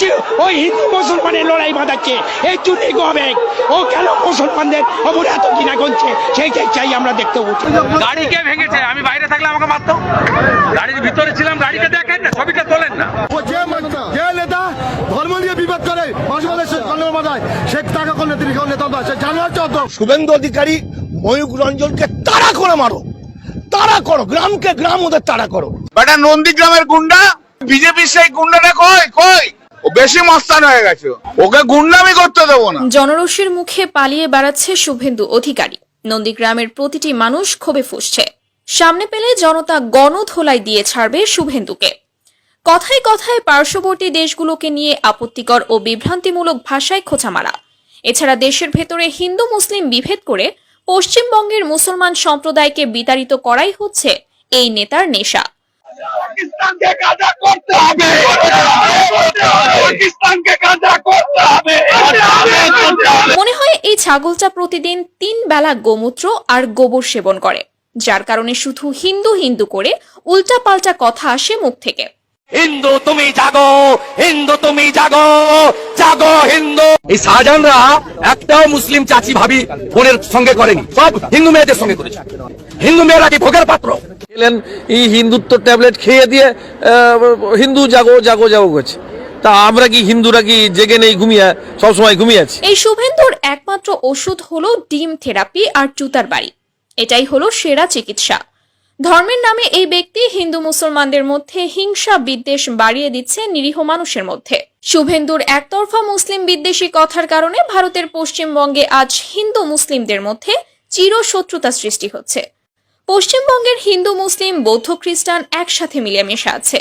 আজকে ওই হিন্দু মুসলমানের লড়াই বাঁধাচ্ছে এই জন্যই গো আবেগ ও কেন মুসলমানদের অপরে এত কিনা করছে সেইটাই চাই আমরা দেখতে উঠি। গাড়ি কে ভেঙেছে আমি বাইরে থাকলে আমাকে মারতো। গাড়ির ভিতরে ছিলাম গাড়িকে দেখেন না ছবিটা তোলেন না। ও যে যে নেতা ধর্ম নিয়ে বিবাদ করে মানুষের কন্যা বাজায় সে টাকা কোন নেত্রী কোন নেতা সে জানোয়ার চত শুভেন্দু অধিকারী ময়ূক রঞ্জনকে তাড়া করে মারো। তারা করো গ্রামকে গ্রাম ওদের তাড়া করো। বেটা নন্দীগ্রামের গুন্ডা বিজেপির সেই গুন্ডাটা কই কই? ও বেশি মস্তান হয়ে গেছে। ওকে গুন্ডামি করতে দেবো না। জনরোষের মুখে পালিয়ে বেড়াচ্ছে শুভেন্দু অধিকারী। নন্দীগ্রামের প্রতিটি মানুষ ক্ষোভে ফুসছে। সামনে পেলে জনতা গণধোলাই দিয়ে ছাড়বে শুভেন্দুকে। কথায় কথায় পার্শ্ববর্তী দেশগুলোকে নিয়ে আপত্তিকর ও বিভ্রান্তিমূলক ভাষায় খোঁচা মারা এছাড়া দেশের ভেতরে হিন্দু মুসলিম বিভেদ করে পশ্চিমবঙ্গের মুসলমান সম্প্রদায়কে বিতাড়িত করাই হচ্ছে এই নেতার নেশা। পাকিস্তানকে গাজা করতে হবে পাকিস্তানকে গাজা করতে হবে মনে হয় এই ছাগলটা প্রতিদিন তিন বেলা গোমূত্র আর গোবর সেবন করে যার কারণে শুধু হিন্দু হিন্দু করে উল্টাপাল্টা কথা আসে মুখ থেকে। হিন্দু তুমি জাগো হিন্দু তুমি জাগো জাগো হিন্দু। এই শাহজাহানরা একটাও মুসলিম চাচি ভাবি ফোনের সঙ্গে করেনি সব হিন্দু মেয়েদের সঙ্গে করেছে। হিন্দু মেয়েরা কি ভোগের পাত্র? খেলেন এই হিন্দুত্ব ট্যাবলেট খেয়ে দিয়ে আহ, হিন্দু জাগো জাগো জাগো করছে। তা আমরা কি হিন্দুরা কি জেগে নেই ঘুমিয়ে, সবসময় ঘুমিয়ে আছি? এই শুভেন্দুর একমাত্র ওষুধ হলো ডিম থেরাপি আর জুতার বাড়ি। এটাই হলো সেরা চিকিৎসা। ধর্মের নামে এই ব্যক্তি হিন্দু মুসলমানদের মধ্যে হিংসা বিদ্বেষ বাড়িয়ে দিচ্ছে নিরীহ মানুষের মধ্যে। শুভেন্দুর একতরফা মুসলিম বিদ্বেষী কথার কারণে ভারতের পশ্চিমবঙ্গে আজ হিন্দু মুসলিমদের মধ্যে চিরশত্রুতা সৃষ্টি হচ্ছে। পশ্চিমবঙ্গের হিন্দু মুসলিম, বৌদ্ধ, খ্রিস্টান একসাথে মিলেমিশে আছে।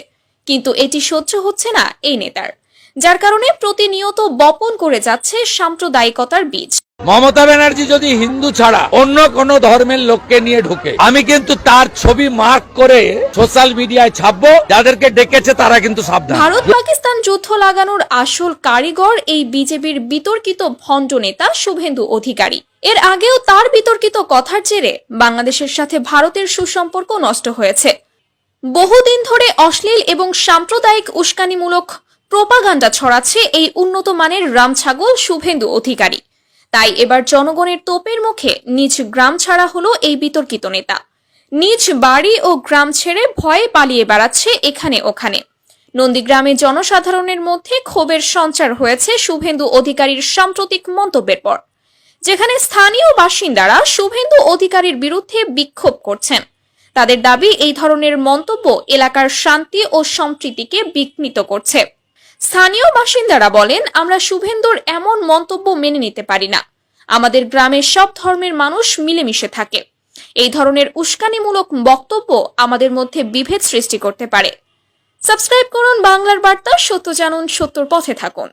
কিন্তু এটি সহ্য হচ্ছে না এই নেতার যার কারণে প্রতিনিয়ত বপন করে যাচ্ছে সাম্প্রদায়িকতার বীজ। মমতা ব্যানার্জি যদি হিন্দু ছাড়া অন্য কোন ধর্মের লোককে নিয়ে ঢুকে আমি কিন্তু তার ছবি মার্ক করে সোশ্যাল মিডিয়ায় ছাপবো যাদেরকে ডেকেছে তারা কিন্তু সাবধান। ভারত পাকিস্তান যুদ্ধ লাগানোর আসল কারিগর এই বিজেপির বিতর্কিত ভণ্ড নেতা শুভেন্দু অধিকারী। এর আগেও তার বিতর্কিত কথার জেরে বাংলাদেশের সাথে ভারতের সুসম্পর্ক নষ্ট হয়েছে। বহুদিন ধরে অশ্লীল এবং সাম্প্রদায়িক উস্কানিমূলক প্রোপাগান্ডা ছড়াচ্ছে এই উন্নত মানের রামছাগল শুভেন্দু অধিকারী। তাই এবার জনগণের তোপের মুখে নিজ গ্রাম ছাড়া হলো এই বিতর্কিত নেতা। নিজ বাড়ি ও গ্রাম ছেড়ে ভয়ে পালিয়ে বেড়াচ্ছে এখানে ওখানে। নন্দীগ্রামে জনসাধারণের মধ্যে ক্ষোভের সঞ্চার হয়েছে শুভেন্দু অধিকারীর সাম্প্রতিক মন্তব্যের পর। যেখানে স্থানীয় বাসিন্দারা শুভেন্দু অধিকারীর বিরুদ্ধে বিক্ষোভ করছেন। তাদের দাবি, এই ধরনের মন্তব্য এলাকার শান্তি ও সম্প্রীতিকে বিঘ্নিত করছে। স্থানীয় বাসিন্দারা বলেন, আমরা শুভেন্দুর এমন মন্তব্য মেনে নিতে পারি না। আমাদের গ্রামের সব ধর্মের মানুষ মিলেমিশে থাকে। এই ধরনের উস্কানিমূলক বক্তব্য আমাদের মধ্যে বিভেদ সৃষ্টি করতে পারে। সাবস্ক্রাইব করুন বাংলার বার্তা, সত্য জানুন সত্যর পথে থাকুন।